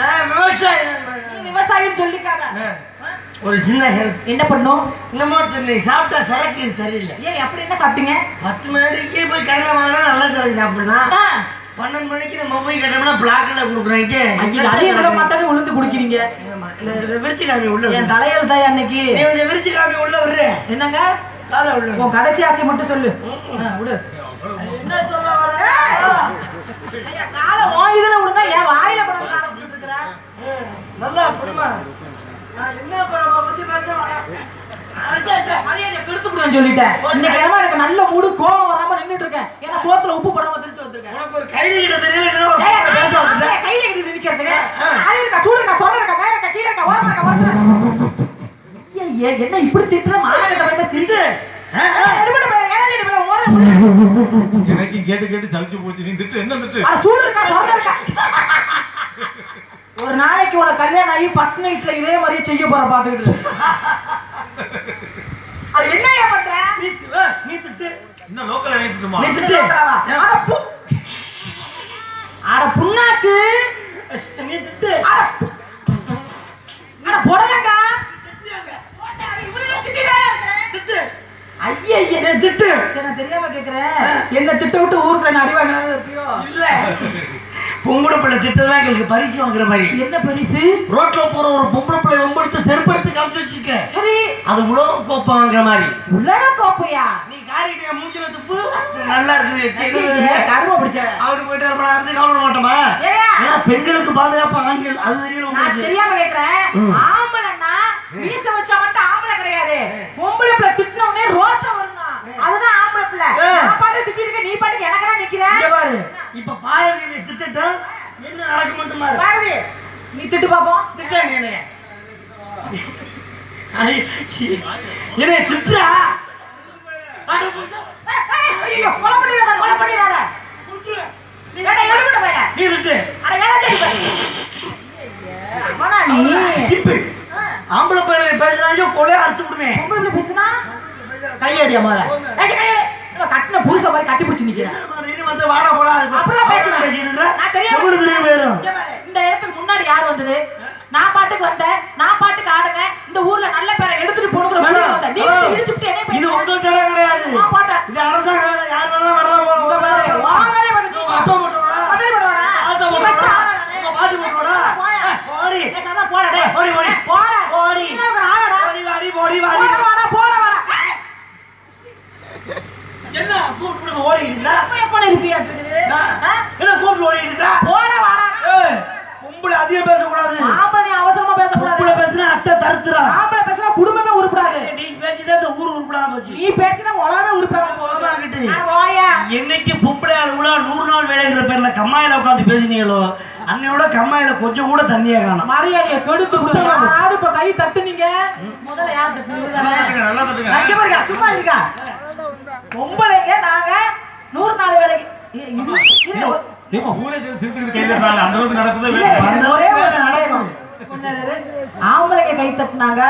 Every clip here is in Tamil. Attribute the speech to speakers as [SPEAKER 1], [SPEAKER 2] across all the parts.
[SPEAKER 1] நான் விவசாயம்.
[SPEAKER 2] விவசாயம் சொல்லிக்காத.
[SPEAKER 1] ஒரு சின்ன ஹெல்ப்
[SPEAKER 2] என்ன பண்ணும்?
[SPEAKER 1] இன்னமும் நீ சாப்பிட்டா சரக்கு சரியில்லை.
[SPEAKER 2] ஏன் அப்படி என்ன சாப்பிட்டீங்க?
[SPEAKER 1] பத்து மணிக்கு போய் கடையில் வாங்கினா நல்ல சரக்கு சாப்பிடலாம் பன்னெண்டு மணிக்கு நம்ம போய் கேட்டோம்னா பிளாக்ல கொடுக்குறாங்க
[SPEAKER 2] அதையும் விட மாட்டேன்னு உளுந்து குடிக்கிறீங்க.
[SPEAKER 1] விரிச்சு காமி உள்ள.
[SPEAKER 2] என் தலையில தான் அன்னைக்கு.
[SPEAKER 1] நீ கொஞ்சம் விரிச்சு காமி உள்ள விடுற
[SPEAKER 2] என்னங்க?
[SPEAKER 1] காலை உள்ள.
[SPEAKER 2] உன் கடைசி ஆசை மட்டும் சொல்லு. விடு
[SPEAKER 1] என்ன சொல்ல வர
[SPEAKER 2] ஐயா, காலை உன் இதுல விடுங்க என் வாயில படம் காலை விட்டுட்டு இருக்கிற
[SPEAKER 1] நல்லா புரியுமா நான் என்ன படம் பத்தி பேச வரேன்
[SPEAKER 2] மரியாதை கெடுத்து விடுவேன் சொல்லிட்டேன். இன்னைக்கு என்னமோ எனக்கு நல்ல மூடு கோவம் வராம நின்னுட்டு இருக்கேன் ஏன்னா சோத்துல உப்பு படாம திருட்டு வந்திருக்கேன்.
[SPEAKER 1] உனக்கு ஒரு கைதி கிட்ட
[SPEAKER 2] கையில கட்டி நிக்கிறதுக்கு. இருக்கா சூடு இருக்கா சொல்ற இருக்கா மேல இருக்கா கீழ இருக்கா ஓரமா இருக்கா ஓரமா என்ன இப்படி திட்டுற? மாநகர பையன் சிரிட்டு மேல
[SPEAKER 3] எனக்கு கேட்டு கேட்டு சலிச்சு போச்சு. நீ திட்டு என்ன திட்டு?
[SPEAKER 2] சூடு இருக்கா சொல்ற இருக்கா? ஒரு நாளைக்கு உனக்கு கல்யாணம் ஆகி ஃபர்ஸ்ட் நைட்ல இதே மாதிரியே செய்ய போற பாத்துக்கிட்டு அது என்னையா பண்ற?
[SPEAKER 1] நீ திட்டு
[SPEAKER 3] என்ன லோக்கல்
[SPEAKER 1] நீ திட்டு
[SPEAKER 2] அட புண்ணாக்கு.
[SPEAKER 1] நீ திட்டு
[SPEAKER 2] அட அட புடலங்கா.
[SPEAKER 1] திட்டு
[SPEAKER 2] ஐயே
[SPEAKER 1] திட்டு
[SPEAKER 2] நான் தெரியாம கேக்குறேன் என்ன திட்ட விட்டு ஊருக்குள்ள நான் அடி வாங்கினது இருக்கியோ?
[SPEAKER 1] இல்ல. பொம்பளை பிள்ளை திட்டதெல்லாம் எங்களுக்கு பரிசு வாங்குற மாதிரி.
[SPEAKER 2] என்ன பரிசு?
[SPEAKER 1] ரோட்ல போற ஒரு பொம்பளை பிள்ளை வெம்பெடுத்து செருப்படுத்து காமிச்சு வச்சுக்க
[SPEAKER 2] சரி.
[SPEAKER 1] அது உலக கோப்பை வாங்குற மாதிரி.
[SPEAKER 2] உலக கோப்பையா?
[SPEAKER 1] நீ காரிக்கிட்ட மூஞ்சில துப்பு. நல்லா இருக்குது.
[SPEAKER 2] கரும பிடிச்ச?
[SPEAKER 1] அவனுக்கு போயிட்டு இருப்பான் வந்து கவலை மாட்டோமா. ஏன்னா பெண்களுக்கு பாதுகாப்பு ஆண்கள் அது தெரியல
[SPEAKER 2] நான் தெரியாம கேக்குறேன். ஆம்பளைன்னா மீச வச்சா மட்டும் ஆம்பளை கிடையாது பொம்பளை பிள்ளை திட்டின உடனே ரோசா வரணும் அதுதான் ஆம்பளை பிள்ளை
[SPEAKER 1] ஏ.
[SPEAKER 2] நான் பாட்டு திட்டிட்டு இருக்க நீ பாட்டுக்கு எனக்கு நிக்கிற
[SPEAKER 1] இங்க பாரு இப்ப பாரதி நீ திட்டா என்ன நடக்க மட்டும் பாரு
[SPEAKER 2] பாரதி நீ திட்டு பாப்போம்.
[SPEAKER 1] திட்டாங்க என்ன என்ன திட்டுறா.
[SPEAKER 2] கொலை பண்ணிடாத, கொலை பண்ணிடாத.
[SPEAKER 1] நீ- திட்டு.
[SPEAKER 2] அட, நீ?
[SPEAKER 1] சிம்பிள் ஆம்பளை பையனை பேசுறாங்க கொலையா அறுத்து விடுவேன்
[SPEAKER 2] பேசுனா? கையடியா சரி, கையடி. கட்டின புருஷன் மாதிரி கட்டி பிடிச்சு நிக்கிறேன்.
[SPEAKER 1] இனி வந்து வாடா போடா.
[SPEAKER 2] அப்படிதான் பேசுவேன். நான் தெரியாம- இந்த இடத்துக்கு முன்னாடி யார் வந்தது? நான் பாட்டுக்கு வந்தேன் நான் பாட்டுக்கு ஆடுனேன் இந்த ஊர்ல நல்ல பேரை எடுத்துட்டு போனுங்கிற முடிவு வந்தேன் நீ வந்து இடிச்சுட்டு என்ன
[SPEAKER 1] இது
[SPEAKER 2] பேசுற?
[SPEAKER 1] உங்கள் தடம் கிடையாது
[SPEAKER 2] நான் பாட்டேன்
[SPEAKER 1] இது அரசாங்க வேலை. யார் வேணாலும் வரலாம்
[SPEAKER 2] இங்க பாரு,
[SPEAKER 1] போகலாம்
[SPEAKER 2] உன் வேலையை பார்த்துட்டு
[SPEAKER 1] உங்க அப்பா போட்டுவாடா?
[SPEAKER 2] பதறி போடுவானா?
[SPEAKER 1] ஆத்தா
[SPEAKER 2] நீ வச்ச
[SPEAKER 1] போட்டுவாடா?
[SPEAKER 2] ஆளா நானு?
[SPEAKER 1] உங்க பாட்டி போட்டுவாடா?
[SPEAKER 2] போயா.
[SPEAKER 1] ஓடி.
[SPEAKER 2] ஏய், சதா, போடா, டேய்.
[SPEAKER 1] ஓடி, ஓடி.
[SPEAKER 2] ஏய், போடா.
[SPEAKER 1] ஓடி.
[SPEAKER 2] நீ இருக்கிற ஆளாடா?
[SPEAKER 1] ஓடி, வாடி, ஓடி, வாடி.
[SPEAKER 2] போடா, வாடா, போடா, வாடா. ஏய்,
[SPEAKER 1] என்ன கூப்பிட்டு கூப்பிட்டு ஓடிட்டு இருக்கா?
[SPEAKER 2] எப்ப எப்ப இருப்பியாட்டு இருக்குது?
[SPEAKER 1] நான்
[SPEAKER 2] ஆ?
[SPEAKER 1] என்ன கூப்பிட்டு ஓடிட்டு இருக்கா?
[SPEAKER 2] போடா, வாடா.
[SPEAKER 1] ஏய், பொம்பளை அதிகம் பேசக்கூடாது.
[SPEAKER 2] ஆம்பளை நீ அவசரமா பேசக்கூடாது.
[SPEAKER 1] பொம்பளை பேசுனா அட்டை தருத்துறா.
[SPEAKER 2] ஆம்பளை பேசினா குடும்பமே உருப்படாது.
[SPEAKER 1] நீ பேசிதான் இந்த ஊர் உருப்படாம போச்சு.
[SPEAKER 2] நீ பேசினா உலகமே உருப்படாம. அட போயா.
[SPEAKER 1] என்னைக்கு பொம்பளை ஆளுங்களா நூறு நாள் வேலைங்கிற பேர்ல கம்மாயில உட்காந்து பேசினீங்களோ? அன்னையோட கம்மாயில கொஞ்சம் கூட தண்ணியே காணும்.
[SPEAKER 2] மரியாதையை கெடுத்து யாராவது இப்ப கை தட்டுனீங்க? முதல்ல யார் தட்டுனீங்க?
[SPEAKER 3] நல்லா தட்டுங்க, நல்லா தட்டுங்க.
[SPEAKER 2] அங்க பாருங்க சும்மா இருக்கா பொம்பளைங்க நாங்க நூறு நாள் வேலைக்கு
[SPEAKER 3] ஏம்மா, ஊரே சேர்ந்து சிரிச்சுக்கிட்டு கை தட்டுறாங்க. அந்த அளவுக்கு நடக்குதா
[SPEAKER 2] ஒரே ஒரு. ஆம்பளைங்க கை தட்டுனாங்க.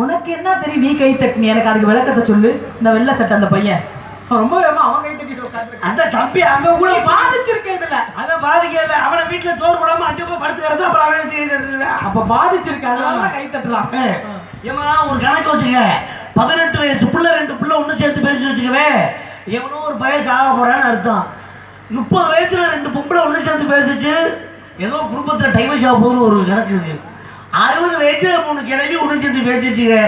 [SPEAKER 2] உனக்கு என்ன தெரியும் நீ கை தட்டுனி எனக்கு அதுக்கு விளக்கத்தை சொல்லு. இந்த வெள்ளை சட்டை அந்த பையன். ரொம்ப வேகமா அவன் கை தட்டிட்டு
[SPEAKER 1] அந்த தம்பி அவன் கூட
[SPEAKER 2] பாதிச்சிருக்க இதுல.
[SPEAKER 1] அவன் பாதிக்கல. அவனை வீட்டுல சோறு போடாம அஞ்சு போய் படுத்து கிடந்தா அப்புறம் அவன்
[SPEAKER 2] அப்ப பாதிச்சிருக்கு. அதனாலதான் கை தட்டுறான்
[SPEAKER 1] ஏமா ஒரு கணக்கு வச்சுக்க. பதினெட்டு வயசு புள்ள ரெண்டு புள்ள ஒண்ணு சேர்த்து பேசி வச்சுக்கவே எவனோ ஒரு பையன் சாக போறான்னு அர்த்தம். முப்பது வயசுல ரெண்டு பொம்பளை ஒண்ணு சேர்த்து பேசிச்சு. ஏதோ குடும்பத்துல டைவர்ஸ் ஆக போகுதுன்னு ஒரு கணக்கு இருக்கு. அறுபது வயசுல மூணு கிளம்பி ஒண்ணு சேர்த்து பேசிச்சுங்க.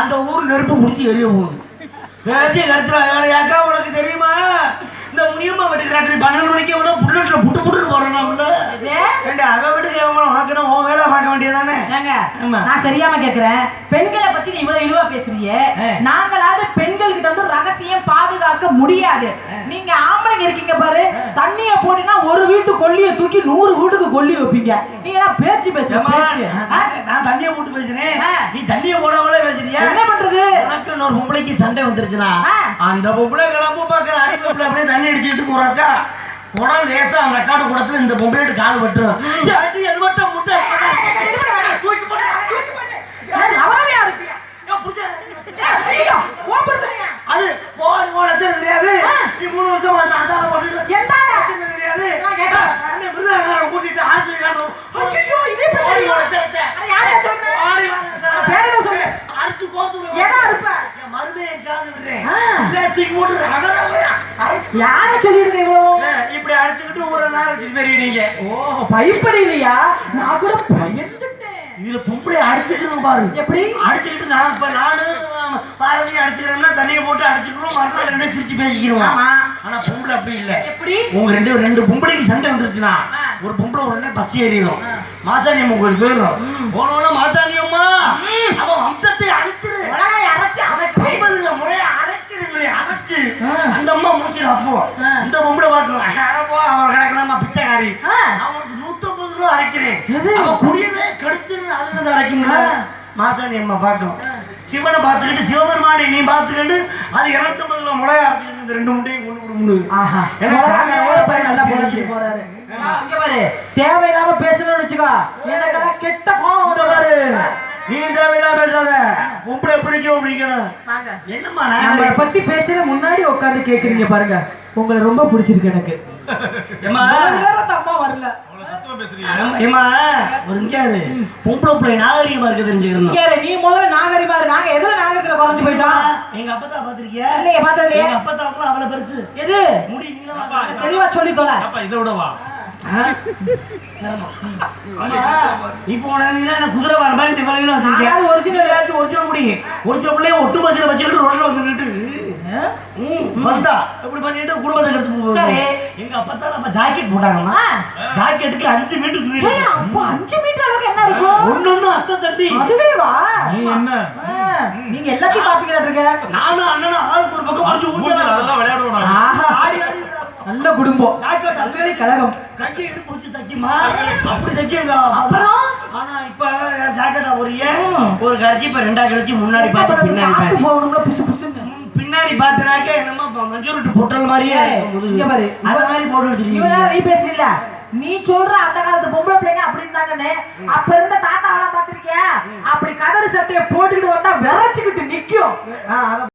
[SPEAKER 1] அந்த ஊர் நெருப்பு பிடிச்சி எரிய போகுது. பேசி கருத்துல வேற யாக்கா உனக்கு தெரியுமா? இந்த முனியம்மா வீட்டுக்கு ராத்திரி பன்னெண்டு மணிக்கு எவனோ புல்லட்ல புட்டு புட்டுன்னு போறானா உள்ள?
[SPEAKER 2] இது
[SPEAKER 1] ஏண்டா அவன் வீட்டுக்கு எவனோ உனக்கு என்ன உன் வேலை பார்க்க வேண்டியதானே.
[SPEAKER 2] நான் தெரியாம கேக்குறேன். பெண்களை பத்தி நீ இவ்வளவு இழிவா பேசுறீங்க. நாங்களாவது பெண்கள் கிட்ட வந்து ரகசியம் பாதுகாக்க முடியாது. நீங்க ஆம்பளைங்க இருக்கீங்க பாரு. தண்ணிய போட்டீங்கன்னா ஒரு வீட்டு கொல்லிய தூக்கி நூறு வீட்டுக்கு கொல்லி வைப்பீங்க நீங்க எல்லாம் பேச்சு ஆ?
[SPEAKER 1] நான் தண்ணியை போட்டு பேசுறேன். நீ தண்ணியை போடாமலே பேசுறியா
[SPEAKER 2] என்ன பண்றது
[SPEAKER 1] உனக்கு இன்னொரு பொம்பளைக்கு சண்டை வந்துருச்சுனா. அந்த பொம்பளை கிளம்பு பார்க்குற அடிப்பப்பில் அப்படியே தண்ணி அடிச்சுட்டு போறாக்கா குடல் லேசா அந்த ரெக்கார்டு குடத்துல இந்த பொம்பளைட்டு கால் பட்டுரும் அது எல்வட்ட முட்டை தூக்கி போடு, தூக்கி போடு.
[SPEAKER 2] ஏன் ரவரவையா இருப்பியா
[SPEAKER 1] ஏன் புருஷன்?
[SPEAKER 2] கேட்டா என்ன விருதாகாரம் கூட்டிட்டு
[SPEAKER 1] ஆர்ஜிக்காரன் அச்சோ இது எப்படி ஓடி
[SPEAKER 2] ஓடச்சே
[SPEAKER 1] அட யாரே சொல்றே ஓடி வர பேர்
[SPEAKER 2] என்ன
[SPEAKER 1] சொல்லு? அரைச்சு
[SPEAKER 2] போகுது ஏதா
[SPEAKER 1] இருப்ப என் மருமையை காது
[SPEAKER 2] விடுறேன் இல்ல
[SPEAKER 1] தூக்கி போட்டு
[SPEAKER 2] யார சொல்லிடுங்க இவ்வளவு
[SPEAKER 1] இப்படி அடிச்சுக்கிட்டு ஒரு நாள் வெறியடிங்க
[SPEAKER 2] ஓ பயப்படையிலையா நான் கூட பயன்
[SPEAKER 1] இதுல பொம்பளை அடிச்சுக்கணும் பாரு.
[SPEAKER 2] எப்படி?
[SPEAKER 1] அடிச்சுக்கிட்டு நான் இப்ப நானு பாரதி அடிச்சுக்கிறோம்னா தண்ணியை போட்டு அடிச்சுக்கிறோம் மறுநாள் ரெண்டு சிரிச்சு பேசிக்கிறோம். ஆனா பொம்பளை அப்படி இல்ல.
[SPEAKER 2] எப்படி?
[SPEAKER 1] உங்க ரெண்டு ரெண்டு பொம்பளைக்கு சண்டை வந்துருச்சுன்னா. ஒரு பொம்பளை உடனே பசி ஏறிடும். மாசாணி அம்மா கோயில் போயிடும். போனோன்னா மாசாணி அம்மா அவன் வம்சத்தை அழிச்சிரு.
[SPEAKER 2] அரைச்சு
[SPEAKER 1] அவன் கம்பதுல முறைய அரைக்கிறீங்களே அரைச்சு. அந்த அம்மா முடிச்சிடும் அப்போ. இந்த பொம்பளை பார்க்கணும். அடப்போ அவன் கிடக்கலாமா பிச்சைக்காரி. அவனுக்கு நூத்தம்பது கிலோ அரைக்கிறேன்? அவன் குடியவே மாசாணி அம்மா பார்க்கும் சிவனை பார்த்துக்கிட்டு சிவபெருமானை நீ பார்த்துக்கிட்டு அது இருநூத்தம்பது கிலோ முளைய அரைச்சிக்கிட்டு இந்த ரெண்டு முட்டையும் கொண்டு விடுமுடு
[SPEAKER 2] ஆஹா. நல்லா. பொழைச்சிட்டு போறாரு. பாரு தேவையில்லாம பேசணும்னு வச்சுக்கோ. எனக்கெல்லாம் கெட்ட கோவம்
[SPEAKER 1] பாரு நீ தேவையில்லாம பேசாத. பொம்பளை பிடிக்கும் பிடிக்கணும்
[SPEAKER 2] வாங்க.
[SPEAKER 1] என்னம்மா
[SPEAKER 2] நம்மளை பத்தி பேசுற முன்னாடி உட்கார்ந்து கேக்குறீங்க பாருங்க. உங்களை ரொம்ப பிடிச்சிருக்கு எனக்கு. அம்மா
[SPEAKER 1] ஏம்மா ஒரு நிக்காது பொம்பளை பிள்ளை நாகரிகமா இருக்க தெரிஞ்சுக்கணும்
[SPEAKER 2] நீ முதல்ல நாகரிகமா இரு. நாங்க எதுல நாகரிகத்துல குறைஞ்சு போயிட்டோம்?
[SPEAKER 1] எங்க பாத்திருக்கியா
[SPEAKER 2] இல்லையே பார்த்தது. இல்லையே
[SPEAKER 1] எங்க அவ்வளவு பெருசு.
[SPEAKER 2] எது?
[SPEAKER 1] முடி நீளமா
[SPEAKER 3] அப்பா.
[SPEAKER 2] தெளிவா சொல்லி தொலை.
[SPEAKER 3] அப்பா இதை விடவா
[SPEAKER 1] இப்போ குதிரை வர மாதிரி
[SPEAKER 2] original.
[SPEAKER 1] ஒரிஜினல் முடி. ஒரிஜினல் பிள்ளைய ஒட்டு பஸ்ல வச்சுக்கிட்டு ரோட்ல வந்து நின்று வந்தா. இப்படி பண்ணிட்டு குடும்பத்தை எடுத்து போகுது. அப்பத்தா நம்ம ஜாக்கெட் போட்டாங்கம்மா. ஜாக்கெட்டுக்கு அஞ்சு மீட்டர் துணி
[SPEAKER 2] ஏய், அப்போ அஞ்சு மீட்டர் அளவுக்கு என்ன இருக்கும்
[SPEAKER 1] ஒண்ணு ஒண்ணு அத்தை தட்டி
[SPEAKER 2] அதுவே வா
[SPEAKER 3] நீ என்ன?
[SPEAKER 2] நீங்க எல்லாத்தையும் பாப்பீங்களா இருக்க?
[SPEAKER 1] நானும் அண்ணனும் ஆளுக்கு ஒரு பக்கம் முடிச்சு
[SPEAKER 3] மூஞ்சில அதெல்லாம் விளையாடுவோம்.
[SPEAKER 2] ஆஹா. நல்ல குடும்பம்.
[SPEAKER 1] ஜாக்கெட்
[SPEAKER 2] கல்லூரி கழகம்.
[SPEAKER 1] கையை எடுத்து வச்சு தைக்குமா? அப்படி தைக்க
[SPEAKER 2] அப்புறம்?
[SPEAKER 1] ஆனா இப்ப ஜாக்கெட்டா ஒரு ஏன். ஒரு கரைச்சி இப்ப ரெண்டா கழிச்சு முன்னாடி பார்த்து பின்னாடி
[SPEAKER 2] போகணும்ல புசு
[SPEAKER 1] ம், பின்னாடி பார்த்தனாக்க என்னமோ மெஜாரிட்டி பொட்டல் மாதிரியே.
[SPEAKER 2] இங்க பாரு.
[SPEAKER 1] அந்த மாதிரி போட்டு எடுத்துருக்கீங்க.
[SPEAKER 2] நீ பேசுறீல்ல? நீ சொல்ற அந்த காலத்து பொம்பளை பிள்ளைங்க அப்படி இருந்தாங்கன்னு அப்ப இருந்த தாத்தாவெல்லாம் பாத்திருக்கியா அப்படி கதறு சட்டையை போட்டுக்கிட்டு வந்தா விரைச்சுக்கிட்டு நிக்கும்.